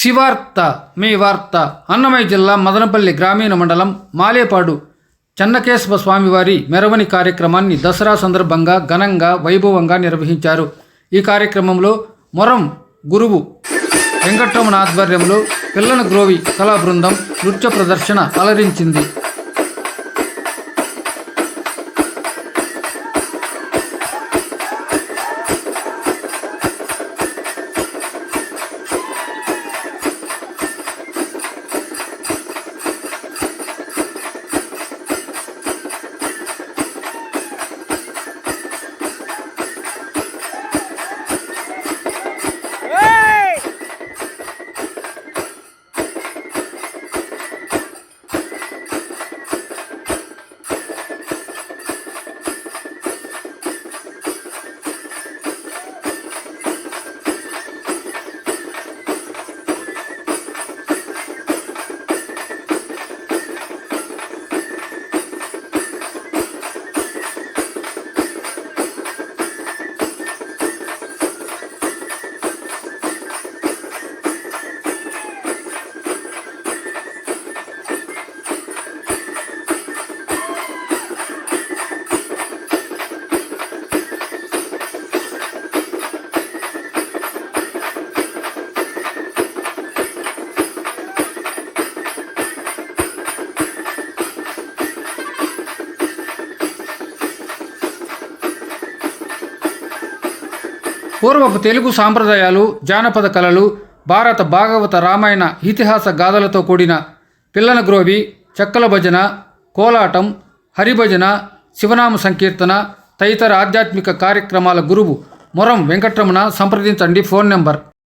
శివార్త మీ వార్త అన్నమయ్య జిల్లా మదనపల్లి గ్రామీణ మండలం మాలేపాడు. చెన్నకేశవ స్వామివారి మెరవని కార్యక్రమాన్ని దసరా సందర్భంగా ఘనంగా వైభవంగా నిర్వహించారు. ఈ కార్యక్రమంలో మొరం గురువు వెంకటరమణ ఆధ్వర్యంలో పిల్లన గ్రోవి కళా బృందం నృత్య ప్రదర్శన అలరించింది. పూర్వపు తెలుగు సాంప్రదాయాలు జానపద కళలు భారత భాగవత రామాయణ ఇతిహాస గాథలతో కూడిన పిల్లన గ్రోవి చెక్కల భజన కోలాటం హరిభజన శివనామ సంకీర్తన తదితర ఆధ్యాత్మిక కార్యక్రమాల గురువు మొరం వెంకటరమణ సంప్రదించండి ఫోన్ నెంబర్.